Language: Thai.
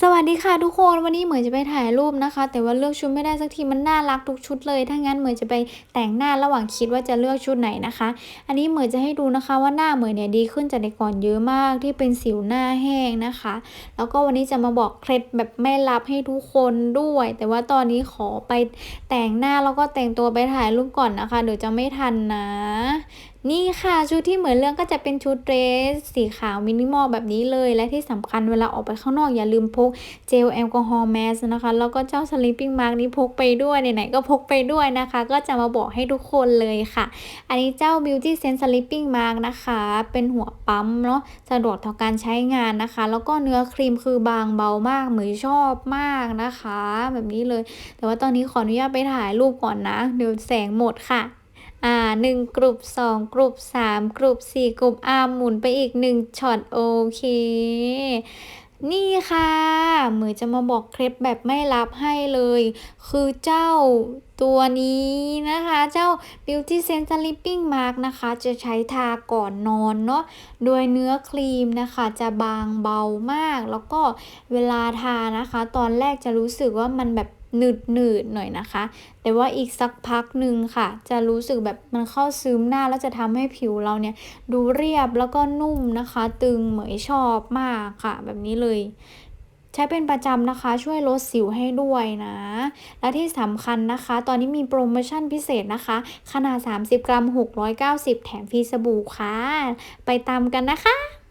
สวัสดีค่ะทุกคนวันนี้เหมยจะไปถ่ายรูปนะคะ แต่ว่าเลือกชุดไม่ได้สักทีมันน่ารักทุกชุดเลย ถ้างั้นเหมยจะไปแต่งหน้าระหว่างคิดว่าจะเลือกชุดไหนนะคะ อันนี้เหมยจะให้ดูนะคะว่าหน้าเหมยเนี่ยดีขึ้นจากในก่อนเยอะมากที่เป็นสิวหน้าแห้งนะคะ แล้วก็วันนี้จะมาบอกเคล็ดแบบไม่ลับให้ทุกคนด้วย แต่ว่าตอนนี้ขอไปแต่งหน้าแล้วก็แต่งตัวไปถ่ายรูปก่อนนะคะ เดี๋ยวจะไม่ทันนะ นี่ค่ะชุดที่เหมือนเรื่องก็จะเป็นชุดเดรสสีขาวมินิมอลแบบนี้เลย และที่สำคัญเวลาออกไปข้างนอกอย่าลืมพกเจลแอลกอฮอล์แมสนะคะ แล้วก็เจ้าสลิปปิ้งมาร์กนี้พกไปด้วยไหนๆก็พกไปด้วยนะคะ ก็จะมาบอกให้ทุกคนเลยค่ะ อันนี้เจ้า Beauty Sense Sleeping Mask นะคะ เป็นหัวปั๊มเนาะสะดวกต่อการใช้งานนะคะ แล้วก็เนื้อครีมคือบางเบามากเหมือนชอบมากนะคะ แบบนี้เลย แต่ว่าตอนนี้ขออนุญาตไปถ่ายรูปก่อนนะเดี๋ยวแสงหมดค่ะ อ่าหนึ่งกลุ่มสองกลุ่มสามกลุ่มสี่กลุ่มอาหมุนไปอีกหนึ่งช็อตโอเค นี่ค่ะ เหมือนจะมาบอกเคล็ดแบบไม่รับให้เลย คือเจ้าตัวนี้นะคะ เจ้า Beauty Sense Sleeping Mask นะคะ จะใช้ทาก่อนนอนเนาะโดยเนื้อครีมนะคะ จะบางเบามาก แล้วก็เวลาทานะคะ ตอนแรกจะรู้สึกว่ามันแบบหนืดหนืดหน่อยนะคะ แต่ว่าอีกสักพักหนึ่งค่ะ จะรู้สึกแบบมันเข้าซึมหน้าแล้วจะทำให้ผิวเราเนี่ย ดูเรียบแล้วก็นุ่มนะคะ ตึงเหมยชอบมากค่ะ แบบนี้เลย ใช้เป็นประจำนะคะช่วยลดสิวให้ด้วยนะ และที่สำคัญนะคะ ตอนนี้มีโปรโมชั่นพิเศษนะคะ ขนาด 30 กรัม 690 แถมฟรีสบู่ค่ะ ไปตามกันนะคะ